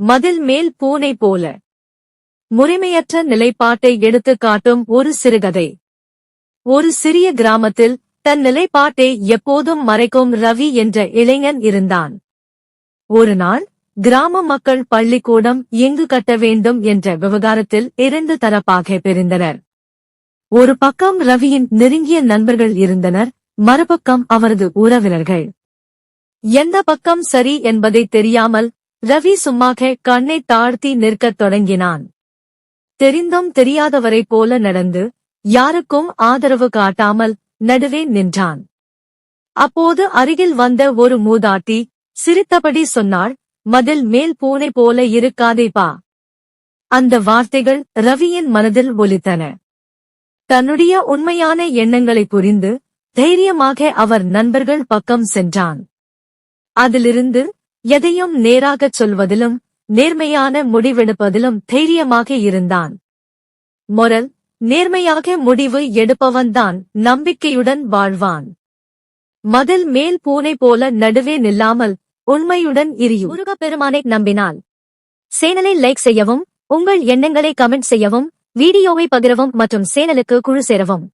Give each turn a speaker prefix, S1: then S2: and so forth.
S1: மதில் மேல் பூனை போல. முறைமையற்ற நிலைப்பாட்டை எடுத்துக்காட்டும் ஒரு சிறுகதை. ஒரு சிறிய கிராமத்தில் தன் நிலைப்பாட்டை எப்போதும் மறைக்கும் ரவி என்ற இளைஞன் இருந்தான். ஒரு நாள் கிராம மக்கள் பள்ளிக்கூடம் எங்கு கட்ட வேண்டும் என்ற விவகாரத்தில் இரண்டு தரப்பாக பிரிந்தனர். ஒரு பக்கம் ரவியின் நெருங்கிய நண்பர்கள் இருந்தனர் மறுபக்கம் அவரது உறவினர்கள். எந்த பக்கம் சரி என்பதை தெரியாமல் ரவி சும்மாக கண்ணை தாழ்த்தி நிற்கத் தொடங்கினான். தெரிந்தும் தெரியாதவரைப் போல நடந்து யாருக்கும் ஆதரவு காட்டாமல் நடுவே நின்றான். அப்போது அருகில் வந்த ஒரு மூதாட்டி சிரித்தபடி சொன்னாள் மதில் மேல் பூனை போல இருக்காதே பா. அந்த வார்த்தைகள் ரவியின் மனதில் ஒலித்தன. தன்னுடைய உண்மையான எண்ணங்களை புரிந்து தைரியமாக அவர் நண்பர்கள் பக்கம் சென்றான். அதிலிருந்து எதையும் நேராகச் சொல்வதிலும் நேர்மையான முடிவெடுப்பதிலும் தைரியமாக இருந்தான். மொரல் நேர்மையாக முடிவு எடுப்பவன்தான் நம்பிக்கையுடன் வாழ்வான். மதில் மேல் பூனை போல நடுவே நில்லாமல் உண்மையுடன் இரியும். முருகப்பெருமானை நம்பினால். சேனலை லைக் செய்யவும் உங்கள் எண்ணங்களை கமெண்ட் செய்யவும் வீடியோவை பகிரவும் மற்றும் சேனலுக்கு குழு சேரவும்.